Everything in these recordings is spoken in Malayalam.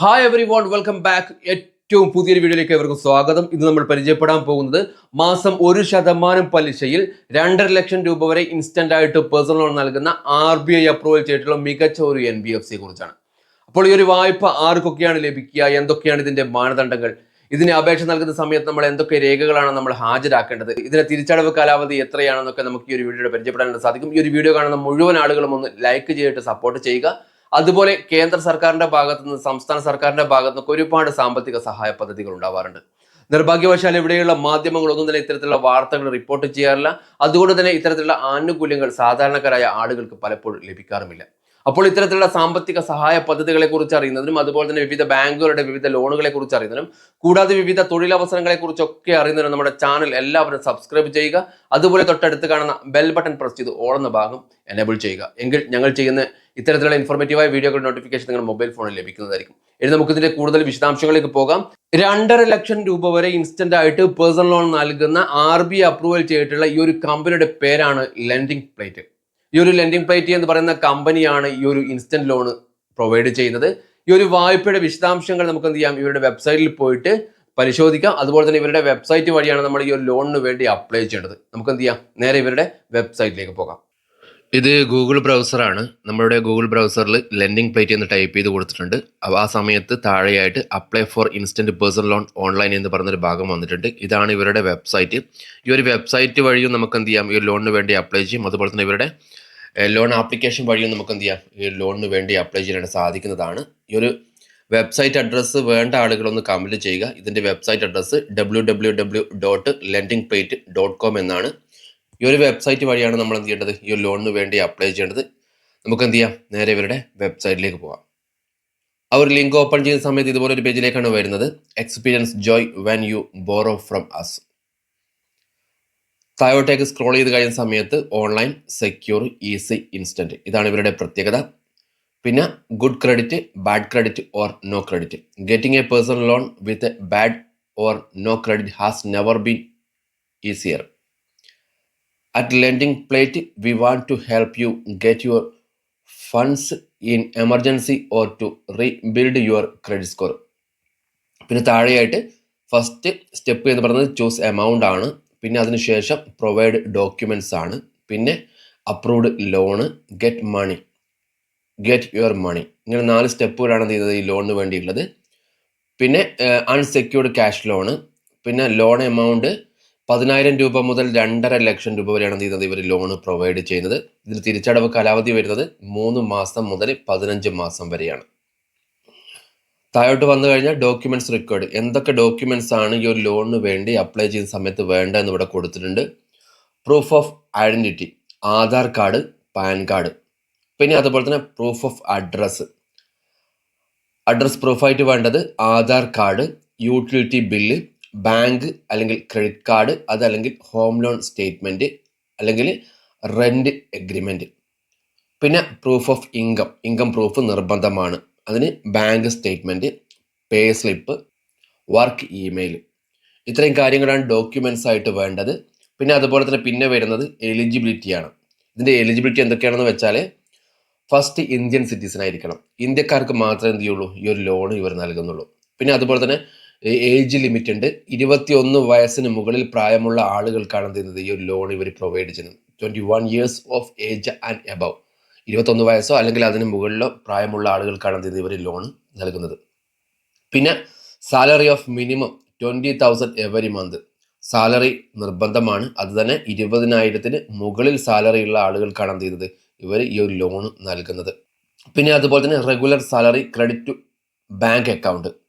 Hi everyone welcome back ഏറ്റവും പുതിയൊരു വീഡിയോയിലേക്ക് എവർക്കും സ്വാഗതം. ഇന്ന് നമ്മൾ പരിചയപ്പെടാൻ പോകുന്നത് മാസം ഒരു ശതമാനം പലിശയിൽ രണ്ടര ലക്ഷം രൂപ വരെ ഇൻസ്റ്റന്റ് ആയിട്ട് പേഴ്സണൽ ലോൺ നൽകുന്ന ആർ ബി ഐ അപ്രൂവൽ ചെയ്തിട്ടുള്ള മികച്ച ഒരു എൻ ബി എഫ് സിയെ കുറിച്ചാണ്. അപ്പോൾ ഈ ഒരു വായ്പ ആർക്കൊക്കെയാണ് ലഭിക്കുക? എന്തൊക്കെയാണ് ഇതിന്റെ മാനദണ്ഡങ്ങൾ? ഇതിന് അപേക്ഷ നൽകുന്ന സമയത്ത് നമ്മൾ എന്തൊക്കെ രേഖകളാണ് നമ്മൾ ഹാജരാക്കേണ്ടത്? ഇതിന്റെ തിരിച്ചടവ് കാലാവധി എത്രയാണെന്നൊക്കെ നമുക്ക് ഈ ഒരു വീഡിയോയുടെ പരിചയപ്പെടാനായിട്ട് സാധിക്കും. ഈ ഒരു വീഡിയോ കാണുന്ന മുഴുവൻ ആളുകളും ഒന്ന് ലൈക്ക് ചെയ്തിട്ട് സപ്പോർട്ട് ചെയ്യുക. അതുപോലെ കേന്ദ്ര സർക്കാരിന്റെ ഭാഗത്തു നിന്ന് സംസ്ഥാന സർക്കാരിന്റെ ഭാഗത്തു നിന്നൊക്കെ ഒരുപാട് സാമ്പത്തിക സഹായ പദ്ധതികൾ ഉണ്ടാവാറുണ്ട്. നിർഭാഗ്യവശാൽ ഇവിടെയുള്ള മാധ്യമങ്ങളൊന്നും തന്നെ ഇത്തരത്തിലുള്ള വാർത്തകൾ റിപ്പോർട്ട് ചെയ്യാറില്ല. അതുകൊണ്ട് തന്നെ ഇത്തരത്തിലുള്ള ആനുകൂല്യങ്ങൾ സാധാരണക്കാരായ ആളുകൾക്ക് പലപ്പോഴും ലഭിക്കാറുമില്ല. അപ്പോൾ ഇത്തരത്തിലുള്ള സാമ്പത്തിക സഹായ പദ്ധതികളെ കുറിച്ച് അറിയുന്നതിനും അതുപോലെ തന്നെ വിവിധ ബാങ്കുകളുടെ വിവിധ ലോണുകളെ കുറിച്ച് അറിയുന്നതിനും കൂടാതെ വിവിധ തൊഴിലവസരങ്ങളെ കുറിച്ചൊക്കെ അറിയുന്നതിനും നമ്മുടെ ചാനൽ എല്ലാവരും സബ്സ്ക്രൈബ് ചെയ്യുക. അതുപോലെ തൊട്ടടുത്ത് കാണുന്ന ബെൽ ബട്ടൺ പ്രസ് ചെയ്ത് ഓളുന്ന ഭാഗം എനേബിൾ ചെയ്യുക. എങ്കിൽ ഞങ്ങൾ ചെയ്യുന്ന ഇത്തരത്തിലുള്ള ഇൻഫോർമേറ്റീവായ വീഡിയോകളുടെ നോട്ടിഫിക്കേഷൻ നിങ്ങളുടെ മൊബൈൽ ഫോണിൽ ലഭിക്കുന്നതായിരിക്കും. ഇനി നമുക്ക് ഇതിന്റെ കൂടുതൽ വിശദാംശങ്ങളിലേക്ക് പോകാം. രണ്ടര ലക്ഷം രൂപ വരെ ഇൻസ്റ്റന്റ് ആയിട്ട് പേഴ്സണൽ ലോൺ നൽകുന്ന ആർ ബി അപ്രൂവൽ ചെയ്തിട്ടുള്ള ഈ ഒരു കമ്പനിയുടെ പേരാണ് ലെൻഡിംഗ് പ്ലേറ്റ് ഈ ഒരു ലെൻഡിംഗ് പ്ലേറ്റ് എന്ന് പറയുന്ന കമ്പനിയാണ് ഈ ഒരു ഇൻസ്റ്റന്റ് ലോൺ പ്രൊവൈഡ് ചെയ്യുന്നത്. ഈ ഒരു വായ്പയുടെ വിശദാംശങ്ങൾ നമുക്ക് എന്ത് ചെയ്യാം? ഇവരുടെ വെബ്സൈറ്റിൽ പോയിട്ട് പരിശോധിക്കാം. അതുപോലെ തന്നെ ഇവരുടെ വെബ്സൈറ്റ് വഴിയാണ് നമ്മൾ ഈ ഒരു ലോണിന് വേണ്ടി അപ്ലൈ ചെയ്യേണ്ടത്. നമുക്ക് എന്ത് ചെയ്യാം? നേരെ ഇവരുടെ വെബ്സൈറ്റിലേക്ക് പോകാം. ഇത് ഗൂഗിൾ ബ്രൗസറാണ്. നമ്മളുടെ ഗൂഗിൾ ബ്രൗസറിൽ ലെൻഡിംഗ് പ്ലേറ്റ് എന്ന് ടൈപ്പ് ചെയ്ത് കൊടുത്തിട്ടുണ്ട്. അപ്പോൾ ആ സമയത്ത് താഴെയായിട്ട് apply for instant personal loan online എന്ന് പറഞ്ഞൊരു ഭാഗം വന്നിട്ടുണ്ട്. ഇതാണ് ഇവരുടെ വെബ്സൈറ്റ് ഈ ഒരു വെബ്സൈറ്റ് വഴിയും നമുക്ക് എന്ത് ചെയ്യാം? ഈ ലോണിന് വേണ്ടി അപ്ലൈ ചെയ്യും. അതുപോലെ തന്നെ ഇവരുടെ ലോൺ ആപ്ലിക്കേഷൻ വഴിയും നമുക്ക് എന്ത് ചെയ്യാം? ഈ ലോണിന് വേണ്ടി അപ്ലൈ ചെയ്യാനായിട്ട് സാധിക്കുന്നതാണ്. ഈ ഒരു വെബ്സൈറ്റ് അഡ്രസ്സ് വേണ്ട ആളുകളൊന്ന് കമന്റ് ചെയ്യുക. ഇതിന്റെ website address W dot plate dot com എന്നാണ്. ഈ ഒരു വെബ്സൈറ്റ് വഴിയാണ് നമ്മൾ എന്ത് ചെയ്യേണ്ടത്? ഈ ഒരു ലോണിന് വേണ്ടി അപ്ലൈ ചെയ്യേണ്ടത്. നമുക്ക് എന്ത് ചെയ്യാം? നേരെ ഇവരുടെ വെബ്സൈറ്റിലേക്ക് പോവാം. ആ ഒരു ലിങ്ക് ഓപ്പൺ ചെയ്യുന്ന സമയത്ത് ഇതുപോലെ ഒരു പേജിലേക്കാണ് വരുന്നത്. Experience joy when you borrow from us താഴോട്ടേക്ക് scroll ചെയ്ത് കഴിയുന്ന സമയത്ത് ഓൺലൈൻ സെക്യൂർ ഈസി ഇൻസ്റ്റന്റ് ഇതാണ് ഇവരുടെ പ്രത്യേകത. പിന്നെ good credit bad credit or no credit getting a personal loan with a bad or no credit has never been easier at Lending Plate, we want to help you get your funds in emergency or to rebuild your credit score. പിന്നെ താഴെയായിട്ട് ഫസ്റ്റ് സ്റ്റെപ്പ് എന്ന് പറയുന്നത് ചൂസ് എമൗണ്ട് ആണ്. പിന്നെ അതിനുശേഷം പ്രൊവൈഡ് ഡോക്യുമെന്റ്സ് ആണ്. പിന്നെ approved loan get money get your money ഇങ്ങനെ നാല് സ്റ്റെപ്പുകളാണ് ചെയ്യുന്നത് ഈ ലോണിന് വേണ്ടിയുള്ളത് പിന്നെ അൺസെക്യൂർഡ് ക്യാഷ് ലോണ് പിന്നെ ലോൺ എമൗണ്ട് പതിനായിരം രൂപ മുതൽ രണ്ടര ലക്ഷം രൂപ വരെയാണ് എന്ത് ചെയ്യുന്നത് ഇവർ ലോണ് പ്രൊവൈഡ് ചെയ്യുന്നത്. ഇതിൽ തിരിച്ചടവ് കാലാവധി വരുന്നത് മൂന്ന് മാസം മുതൽ പതിനഞ്ച് മാസം വരെയാണ്. താഴോട്ട് വന്നു കഴിഞ്ഞാൽ ഡോക്യുമെന്റ്സ് റിക്വയർഡ് എന്തൊക്കെ ഡോക്യുമെന്റ്സ് ആണ് ഈ ഒരു ലോണിന് വേണ്ടി അപ്ലൈ ചെയ്യുന്ന സമയത്ത് വേണ്ട എന്ന് ഇവിടെ കൊടുത്തിട്ടുണ്ട്. Proof of identity Aadhaar card PAN card. പിന്നെ അതുപോലെ തന്നെ പ്രൂഫ് ഓഫ് അഡ്രസ്സ് അഡ്രസ് പ്രൂഫായിട്ട് വേണ്ടത് Aadhaar card utility bill bank അല്ലെങ്കിൽ ക്രെഡിറ്റ് കാർഡ് അതല്ലെങ്കിൽ ഹോം ലോൺ സ്റ്റേറ്റ്മെന്റ് അല്ലെങ്കിൽ റെന്റ് എഗ്രിമെന്റ് പിന്നെ proof of income income proof നിർബന്ധമാണ്. അതിന് bank statement pay slip work email. ഇത്രയും കാര്യങ്ങളാണ് ഡോക്യുമെൻസ് ആയിട്ട് വേണ്ടത്. പിന്നെ അതുപോലെ തന്നെ പിന്നെ വരുന്നത് എലിജിബിലിറ്റിയാണ് ഇതിന്റെ എലിജിബിലിറ്റി എന്തൊക്കെയാണെന്ന് വെച്ചാൽ ഫസ്റ്റ് ഇന്ത്യൻ സിറ്റിസൺ ആയിരിക്കണം. ഇന്ത്യക്കാർക്ക് മാത്രമേ എന്ത് ചെയ്യുള്ളൂ? ഈ ഒരു ലോൺ ഇവർ നൽകുന്നുള്ളൂ. പിന്നെ അതുപോലെ തന്നെ ഏജ് ലിമിറ്റ് ഉണ്ട്. ഇരുപത്തിയൊന്ന് വയസ്സിന് മുകളിൽ പ്രായമുള്ള ആളുകൾക്കാണ് എന്ത് ചെയ്യുന്നത്? ഈ ഒരു ലോൺ ഇവർ പ്രൊവൈഡ് ചെയ്യുന്നത്. Twenty one years of age and above ഇരുപത്തൊന്ന് വയസ്സോ അല്ലെങ്കിൽ അതിന് മുകളിലോ പ്രായമുള്ള ആളുകൾക്കാണ് എന്ത് ഇവർ ലോൺ നൽകുന്നത്. പിന്നെ salary of minimum twenty thousand every month salary നിർബന്ധമാണ്. അത് തന്നെ ഇരുപതിനായിരത്തിന് മുകളിൽ സാലറി ഉള്ള ആളുകൾക്കാണ് എന്ത് ചെയ്യുന്നത്? ഇവർ ഈ ഒരു ലോൺ നൽകുന്നത്. പിന്നെ അതുപോലെ തന്നെ regular salary credit to bank account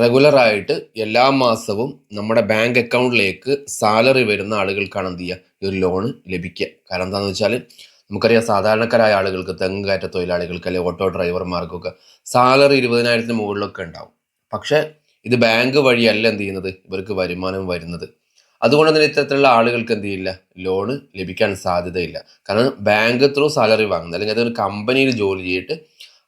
regular ആയിട്ട് എല്ലാ മാസവും നമ്മുടെ ബാങ്ക് അക്കൗണ്ടിലേക്ക് സാലറി വരുന്ന ആളുകൾക്കാണ് എന്ത് ചെയ്യുക ഈ ഒരു ലോണ് ലഭിക്കുക. കാരണം എന്താണെന്ന് വെച്ചാൽ നമുക്കറിയാം സാധാരണക്കാരായ ആളുകൾക്ക് തെങ്ങ് കയറ്റ തൊഴിലാളികൾക്ക് അല്ലെങ്കിൽ ഓട്ടോ ഡ്രൈവർമാർക്കൊക്കെ സാലറി ഇരുപതിനായിരത്തിന് മുകളിലൊക്കെ ഉണ്ടാവും. പക്ഷേ ഇത് ബാങ്ക് വഴിയല്ല എന്ത് ചെയ്യുന്നത്? ഇവർക്ക് വരുമാനം വരുന്നത്. അതുകൊണ്ട് തന്നെ ഇത്തരത്തിലുള്ള ആളുകൾക്ക് എന്ത് ചെയ്യില്ല? ലോണ് ലഭിക്കാൻ സാധ്യതയില്ല. കാരണം ബാങ്ക് ത്രൂ സാലറി വാങ്ങുന്നത് അല്ലെങ്കിൽ അതൊരു കമ്പനിയിൽ ജോലി ചെയ്തിട്ട്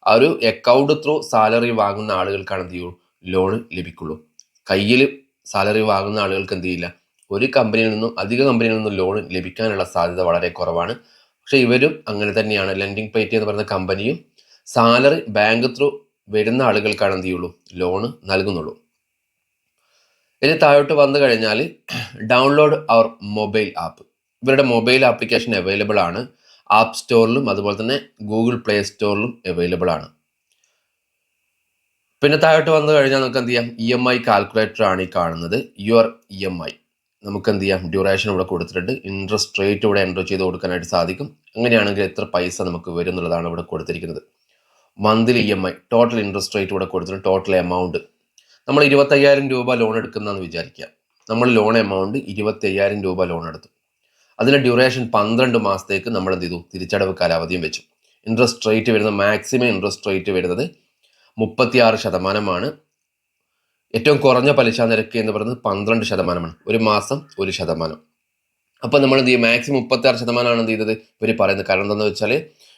ആ ഒരു അക്കൗണ്ട് ത്രൂ സാലറി വാങ്ങുന്ന ആളുകൾക്കാണ് എന്ത് ചെയ്യുള്ളൂ ലോൺ ലഭിക്കുള്ളൂ. കയ്യിൽ സാലറി വാങ്ങുന്ന ആളുകൾക്ക് എന്ത് ചെയ്യില്ല? ഒരു കമ്പനിയിൽ നിന്നും അധിക കമ്പനിയിൽ നിന്നും ലോൺ ലഭിക്കാനുള്ള സാധ്യത വളരെ കുറവാണ്. പക്ഷേ ഇവരും അങ്ങനെ തന്നെയാണ്. ലെൻഡിങ് പ്ലേറ്റ് എന്ന് പറയുന്ന കമ്പനിയും സാലറി ബാങ്ക് ത്രൂ വരുന്ന ആളുകൾക്കാണ് എന്ത് ചെയ്യുള്ളൂ? ലോണ് നൽകുന്നുള്ളൂ. ഇനി താഴോട്ട് വന്നു കഴിഞ്ഞാൽ ഡൗൺലോഡ് അവർ മൊബൈൽ ആപ്പ് ഇവരുടെ മൊബൈൽ ആപ്ലിക്കേഷൻ അവൈലബിൾ ആണ്. ആപ്പ് സ്റ്റോറിലും അതുപോലെ തന്നെ ഗൂഗിൾ പ്ലേ സ്റ്റോറിലും അവൈലബിൾ ആണ്. പിന്നെ താഴോട്ട് വന്നു കഴിഞ്ഞാൽ നമുക്ക് എന്ത് ചെയ്യാം? ഇ എം ഐ കാൽക്കുലേറ്റർ ആണ് ഈ കാണുന്നത്. യുവർ ഇ എം ഐ നമുക്ക് എന്ത് ചെയ്യാം? ഡ്യൂറേഷൻ ഇവിടെ കൊടുത്തിട്ടുണ്ട്. ഇൻട്രസ്റ്റ് റേറ്റ് ഇവിടെ എന്റർ ചെയ്ത് കൊടുക്കാനായിട്ട് സാധിക്കും. അങ്ങനെയാണെങ്കിൽ എത്ര പൈസ നമുക്ക് വരും എന്നുള്ളതാണ് ഇവിടെ കൊടുത്തിരിക്കുന്നത്. Monthly E M I total interest rate ഇവിടെ കൊടുത്തിട്ടുണ്ട്. ടോട്ടൽ എമൗണ്ട് നമ്മൾ ഇരുപത്തയ്യായിരം രൂപ ലോൺ എടുക്കുന്നതെന്ന് വിചാരിക്കുക. നമ്മൾ ലോൺ എമൗണ്ട് ഇരുപത്തയ്യായിരം രൂപ ലോൺ എടുത്തു. അതിന്റെ ഡ്യൂറേഷൻ പന്ത്രണ്ട് മാസത്തേക്ക് നമ്മൾ എന്ത് ചെയ്തു? തിരിച്ചടവ് കാലാവധിയും വെച്ചു. ഇൻട്രസ്റ്റ് റേറ്റ് വരുന്നത് മാക്സിമം ഇൻട്രസ്റ്റ് റേറ്റ് വരുന്നത് മുപ്പത്തിയാറ് ശതമാനമാണ്. ഏറ്റവും കുറഞ്ഞ പലിശ നിരക്ക് എന്ന് പറയുന്നത് പന്ത്രണ്ട് ശതമാനമാണ്. ഒരു മാസം ഒരു ശതമാനം. അപ്പോൾ നമ്മൾ എന്ത് ചെയ്യും? മാക്സിമം മുപ്പത്തിയാറ് ശതമാനമാണ് എന്ത് ചെയ്തത്? ഇവർ പറയുന്നത്. കാരണം എന്താണെന്ന് വെച്ചാൽ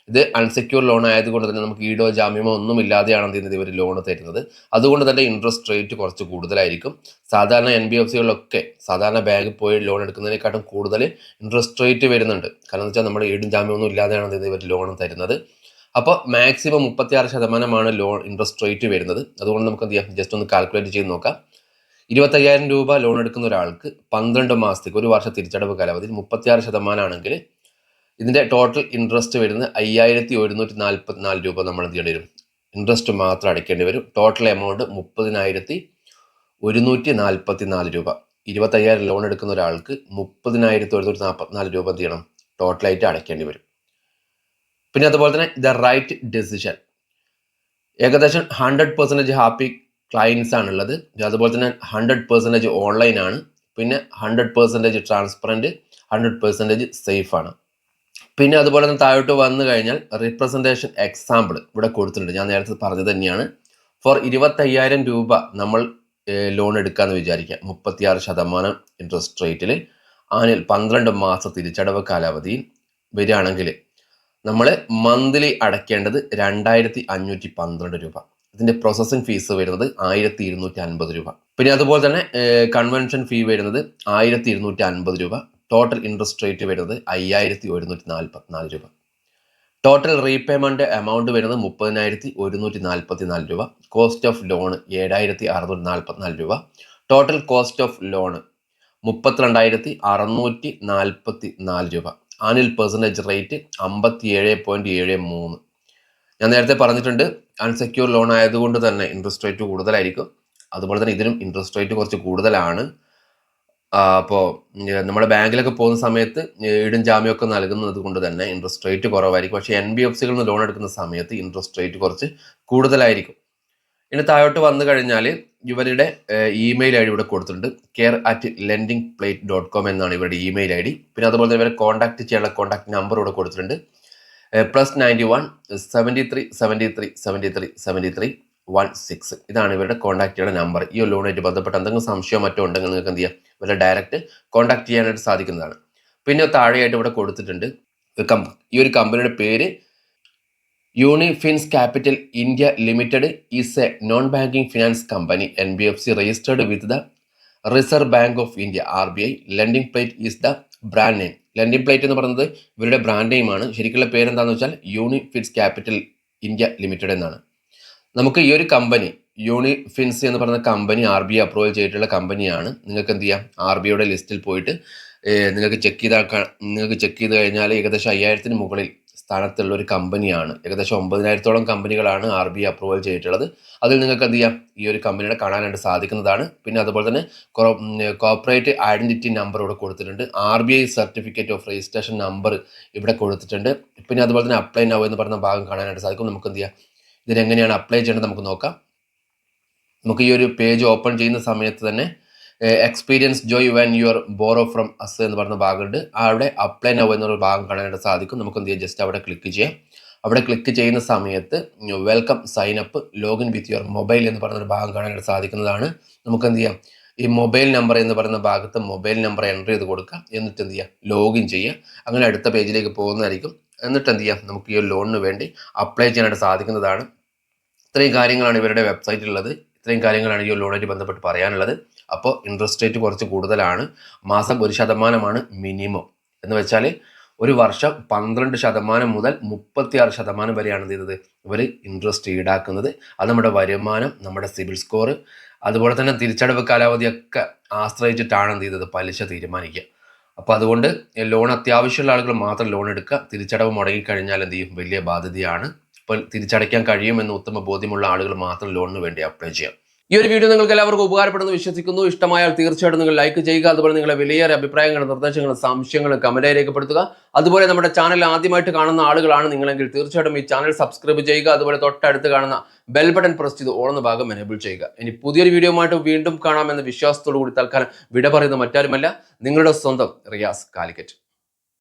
ഇത് അൺസെക്യൂർ ലോൺ ആയതുകൊണ്ട് തന്നെ നമുക്ക് ഈടോ ജാമ്യമോ ഒന്നും ഇല്ലാതെയാണ് എന്ത് ചെയ്യുന്നത് ഇവർ ലോൺ തരുന്നത്. അതുകൊണ്ട് തന്നെ ഇൻട്രസ്റ്റ് റേറ്റ് കുറച്ച് കൂടുതലായിരിക്കും. സാധാരണ എൻ ബി എഫ് സികളിലൊക്കെ സാധാരണ ബാങ്കിൽ പോയി ലോൺ എടുക്കുന്നതിനെക്കാട്ടും കൂടുതൽ ഇൻട്രസ്റ്റ് റേറ്റ് വരുന്നുണ്ട്. കാരണം എന്ന് വെച്ചാൽ നമ്മുടെ ഈടും ജാമ്യമൊന്നും ഇല്ലാതെയാണ് എന്ത് ചെയ്യുന്നത് ഇവർ ലോൺ തരുന്നത്. അപ്പോൾ മാക്സിമം മുപ്പത്തിയാറ് ശതമാനമാണ് ലോൺ ഇൻട്രസ്റ്റ് റേറ്റ് വരുന്നത്. അതുകൊണ്ട് നമുക്ക് എന്ത് ചെയ്യാം? ജസ്റ്റ് ഒന്ന് കാൽക്കുലേറ്റ് ചെയ്ത് നോക്കാം. ഇരുപത്തയ്യായിരം രൂപ ലോൺ എടുക്കുന്ന ഒരാൾക്ക് പന്ത്രണ്ട് മാസത്തേക്ക് ഒരു വർഷം തിരിച്ചടവ് കാലാവധി മുപ്പത്തിയാറ് ശതമാനമാണെങ്കിൽ ഇതിന്റെ ടോട്ടൽ ഇൻട്രസ്റ്റ് വരുന്നത് അയ്യായിരത്തി ഒരുന്നൂറ്റി നാൽപ്പത്തി നാല് രൂപ നമ്മൾ എന്ത് ചെയ്യേണ്ടി വരും? ഇൻട്രസ്റ്റ് മാത്രം അടയ്ക്കേണ്ടി വരും. ടോട്ടൽ എമൗണ്ട് മുപ്പതിനായിരത്തി ഒരുന്നൂറ്റി നാൽപ്പത്തി നാല് രൂപ. ഇരുപത്തയ്യായിരം ലോൺ എടുക്കുന്ന ഒരാൾക്ക് മുപ്പതിനായിരത്തി ഒരുന്നൂറ്റി നാൽപ്പത്തിനാല് രൂപ എന്ത് ചെയ്യണം? ടോട്ടലായിട്ട് അടയ്ക്കേണ്ടി വരും. പിന്നെ അതുപോലെ തന്നെ ദ റൈറ്റ് ഡെസിഷൻ ഏകദേശം ഹൺഡ്രഡ് പെർസെന്റേജ് ഹാപ്പി ക്ലയൻസ് ആണുള്ളത്. അതുപോലെ തന്നെ ഹൺഡ്രഡ് പെർസെന്റേജ് ഓൺലൈൻ ആണ്. പിന്നെ hundred percentage transparent hundred percentage safe ആണ്. പിന്നെ അതുപോലെ തന്നെ താഴോട്ട് വന്നു കഴിഞ്ഞാൽ റിപ്രസെന്റേഷൻ എക്സാമ്പിൾ ഇവിടെ കൊടുത്തിട്ടുണ്ട്. ഞാൻ നേരത്തെ പറഞ്ഞത് തന്നെയാണ്. ഫോർ ഇരുപത്തയ്യായിരം രൂപ നമ്മൾ ലോൺ എടുക്കാമെന്ന് വിചാരിക്കാം മുപ്പത്തിയാറ് ശതമാനം ഇൻട്രസ്റ്റ് റേറ്റിൽ ആനിൽ പന്ത്രണ്ട് മാസം തിരിച്ചടവ് കാലാവധിയിൽ വരികയാണെങ്കിൽ നമ്മൾ മന്ത്ലി അടയ്ക്കേണ്ടത് രണ്ടായിരത്തി അഞ്ഞൂറ്റി പന്ത്രണ്ട് രൂപ. ഇതിന്റെ പ്രോസസ്സിംഗ് ഫീസ് വരുന്നത് ആയിരത്തി ഇരുന്നൂറ്റി അൻപത് രൂപ. പിന്നെ അതുപോലെ തന്നെ കൺവെൻഷൻ ഫീ വരുന്നത് ആയിരത്തി ഇരുന്നൂറ്റി അൻപത് രൂപ. ടോട്ടൽ ഇൻട്രസ്റ്റ് റേറ്റ് വരുന്നത് അയ്യായിരത്തി ഒരുന്നൂറ്റി നാൽപ്പത്തിനാല് രൂപ. ടോട്ടൽ റീപേയ്മെന്റ് എമൗണ്ട് വരുന്നത് മുപ്പതിനായിരത്തി ഒരുന്നൂറ്റി നാൽപ്പത്തി നാല് രൂപ. കോസ്റ്റ് ഓഫ് ലോൺ ഏഴായിരത്തി അറുന്നൂറ്റി നാൽപ്പത്തിനാല് രൂപ. ടോട്ടൽ കോസ്റ്റ് ഓഫ് ലോൺ മുപ്പത്തിരണ്ടായിരത്തി അറുന്നൂറ്റി നാൽപ്പത്തി നാല് രൂപ. ആനുവൽ പെർസെന്റേജ് റേറ്റ് അമ്പത്തി ഏഴ് പോയിന്റ് ഏഴ് മൂന്ന്. ഞാൻ നേരത്തെ പറഞ്ഞിട്ടുണ്ട് അൺസെക്യൂർ ലോൺ ആയതുകൊണ്ട് തന്നെ ഇൻട്രസ്റ്റ് റേറ്റ് കൂടുതലായിരിക്കും. അതുപോലെ തന്നെ ഇതിനും ഇൻട്രസ്റ്റ് റേറ്റ് കുറച്ച് കൂടുതലാണ്. അപ്പോൾ നമ്മുടെ ബാങ്കിലൊക്കെ പോകുന്ന സമയത്ത് ഈടും ജാമ്യമൊക്കെ നൽകുന്നത് കൊണ്ട് തന്നെ ഇൻട്രസ്റ്റ് റേറ്റ് കുറവായിരിക്കും. പക്ഷേ എൻ ബി എഫ് സികളിൽ നിന്ന് ലോൺ എടുക്കുന്ന സമയത്ത് ഇൻട്രസ്റ്റ് റേറ്റ് കുറച്ച് കൂടുതലായിരിക്കും. ഇനി താഴോട്ട് വന്നു കഴിഞ്ഞാൽ ഇവരുടെ ഇമെയിൽ ഐ ഡി ഇവിടെ കൊടുത്തിട്ടുണ്ട്. Care at lending plate dot com എന്നാണ് ഇവരുടെ ഇമെയിൽ ഐ ഡി. പിന്നെ അതുപോലെ തന്നെ ഇവരെ കോൺടാക്ട് ചെയ്യാനുള്ള കോൺടാക്ട് നമ്പർ ഇവിടെ കൊടുത്തിട്ടുണ്ട്. Plus ninety one seventy three seventy three seventy three seventy three one six ഇതാണ് ഇവരുടെ കോൺടാക്ട് ചെയ്യുന്ന നമ്പർ ഈ ലോണായിട്ട് ബന്ധപ്പെട്ട് എന്തെങ്കിലും സംശയമോ മറ്റോ ഉണ്ടെങ്കിൽ നിങ്ങൾക്ക് എന്ത് ചെയ്യാം? ഇവരെ ഡയറക്റ്റ് കോൺടാക്ട് ചെയ്യാനായിട്ട് സാധിക്കുന്നതാണ്. പിന്നെ താഴെയായിട്ട് ഇവിടെ കൊടുത്തിട്ടുണ്ട് ഈ ഒരു കമ്പനിയുടെ പേര് Unifinz capital India limited is a non banking finance company N B F C registered with the Reserve Bank of India R B I lending plate is the brand name lending plate എന്ന് പറയുന്നത് ഇവരുടെ ബ്രാൻഡ് നെയിമാണ് ശരിക്കുള്ള പേരെന്താണെന്ന് വെച്ചാൽ യൂണിഫിൻസ് ക്യാപിറ്റൽ ഇന്ത്യ ലിമിറ്റഡ് എന്നാണ്. നമുക്ക് ഈ ഒരു കമ്പനി യൂണിഫിൻസ് എന്ന് പറയുന്ന company R B I approval ചെയ്തിട്ടുള്ള കമ്പനിയാണ് നിങ്ങൾക്ക് എന്ത് ചെയ്യാം? ആർ ബി ഐയുടെ ലിസ്റ്റിൽ പോയിട്ട് നിങ്ങൾക്ക് ചെക്ക് ചെയ്താൽ നിങ്ങൾക്ക് ചെക്ക് ചെയ്ത് കഴിഞ്ഞാൽ ഏകദേശം അയ്യായിരത്തിന് മുകളിൽ സ്ഥാനത്തുള്ള ഒരു കമ്പനിയാണ്. ഏകദേശം ഒമ്പതിനായിരത്തോളം കമ്പനികളാണ് ആർ ബി അപ്രൂവൽ ചെയ്തിട്ടുള്ളത്. അതിൽ നിങ്ങൾക്ക് എന്ത് ചെയ്യാം? ഈ ഒരു കമ്പനിയുടെ കാണാനായിട്ട് സാധിക്കുന്നതാണ്. പിന്നെ അതുപോലെ തന്നെ കോർപ്പറേറ്റ് ഐഡന്റിറ്റി നമ്പർ ഇവിടെ കൊടുത്തിട്ടുണ്ട്. R B I certificate of registration number ഇവിടെ കൊടുത്തിട്ടുണ്ട്. പിന്നെ അതുപോലെ തന്നെ അപ്ലൈ നൗ എന്ന് പറയുന്ന ഭാഗം കാണാനായിട്ട് സാധിക്കും. നമുക്ക് എന്ത് ചെയ്യാം? ഇതിനെങ്ങനെയാണ് അപ്ലൈ ചെയ്യേണ്ടത് നമുക്ക് നോക്കാം. നമുക്ക് ഈ ഒരു പേജ് ഓപ്പൺ ചെയ്യുന്ന സമയത്ത് തന്നെ experience joy when your borrow from us എന്ന് പറയുന്ന ഭാഗമുണ്ട്. അവിടെ അപ്ലൈ നൗ എന്നൊരു ഭാഗം കാണാനായിട്ട് സാധിക്കും. നമുക്ക് എന്ത് ചെയ്യാം? ജസ്റ്റ് അവിടെ ക്ലിക്ക് ചെയ്യാം. അവിടെ ക്ലിക്ക് ചെയ്യുന്ന സമയത്ത് welcome sign up login with your mobile എന്ന് പറയുന്ന ഒരു ഭാഗം കാണാനായിട്ട് സാധിക്കുന്നതാണ്. നമുക്ക് എന്ത് ചെയ്യാം? ഈ മൊബൈൽ നമ്പർ എന്ന് പറയുന്ന ഭാഗത്ത് മൊബൈൽ നമ്പർ എന്റർ ചെയ്ത് കൊടുക്കുക. എന്നിട്ട് എന്ത് ചെയ്യാം? ലോഗിൻ ചെയ്യുക. അങ്ങനെ അടുത്ത പേജിലേക്ക് പോകുന്നതായിരിക്കും. എന്നിട്ട് എന്ത് ചെയ്യാം? നമുക്ക് ഈ ലോണിന് വേണ്ടി അപ്ലൈ ചെയ്യാനായിട്ട് സാധിക്കുന്നതാണ്. ഇത്രയും കാര്യങ്ങളാണ് ഇവരുടെ വെബ്സൈറ്റിലുള്ളത് ഇത്രയും കാര്യങ്ങളാണ് ഈ ലോണായിട്ട് ബന്ധപ്പെട്ട് പറയാനുള്ളത്. അപ്പോൾ ഇൻട്രസ്റ്റ് റേറ്റ് കുറച്ച് കൂടുതലാണ്. മാസം ഒരു ശതമാനമാണ് മിനിമം എന്ന് വെച്ചാൽ ഒരു വർഷം പന്ത്രണ്ട് ശതമാനം മുതൽ മുപ്പത്തിയാറ് ശതമാനം വരെയാണ് എന്ത് ചെയ്തത്? ഇവർ ഇൻട്രസ്റ്റ് ഈടാക്കുന്നത്. അത് നമ്മുടെ വരുമാനം നമ്മുടെ സിബിൽ സ്കോർ അതുപോലെ തന്നെ തിരിച്ചടവ് കാലാവധിയൊക്കെ ആശ്രയിച്ചിട്ടാണ് എന്ത് ചെയ്തത്? പലിശ തീരുമാനിക്കുക. അപ്പോൾ അതുകൊണ്ട് ലോൺ അത്യാവശ്യമുള്ള ആളുകൾ മാത്രം ലോൺ എടുക്കുക. തിരിച്ചടവ് മുടങ്ങിക്കഴിഞ്ഞാൽ എന്ത് ചെയ്യും? വലിയ ബാധ്യതയാണ്. തിരിച്ചടയ്ക്കാൻ കഴിയുമെന്ന് ഉത്തമ ബോധ്യമുള്ള ആളുകൾ മാത്രം ലോണിന് വേണ്ടി അപ്ലൈ ചെയ്യാം. ഈ ഒരു വീഡിയോ നിങ്ങൾക്ക് എല്ലാവർക്കും ഉപകാരപ്പെടുന്നു വിശ്വസിക്കുന്നു. ഇഷ്ടമായാൽ തീർച്ചയായിട്ടും നിങ്ങൾ ലൈക്ക് ചെയ്യുക. അതുപോലെ നിങ്ങളുടെ വിലയേറെ അഭിപ്രായങ്ങളും നിർദ്ദേശങ്ങളും സംശയങ്ങളും കമന്റായി രേഖപ്പെടുത്തുക. അതുപോലെ നമ്മുടെ ചാനൽ ആദ്യമായിട്ട് കാണുന്ന ആളുകളാണ് നിങ്ങളെങ്കിൽ തീർച്ചയായിട്ടും ഈ ചാനൽ സബ്സ്ക്രൈബ് ചെയ്യുക. അതുപോലെ തൊട്ടടുത്ത് കാണുന്ന ബെൽ ബട്ടൺ പ്രസ് ചെയ്ത് ഓടുന്ന ഭാഗം എനേബിൾ ചെയ്യുക. ഇനി പുതിയൊരു വീഡിയോയുമായിട്ട് വീണ്ടും കാണാമെന്ന വിശ്വാസത്തോടു കൂടി തൽക്കാലം വിട പറയുന്ന മറ്റാരുമല്ല. നിങ്ങളുടെ സ്വന്തം റിയാസ് കാലിക്കറ്റ്.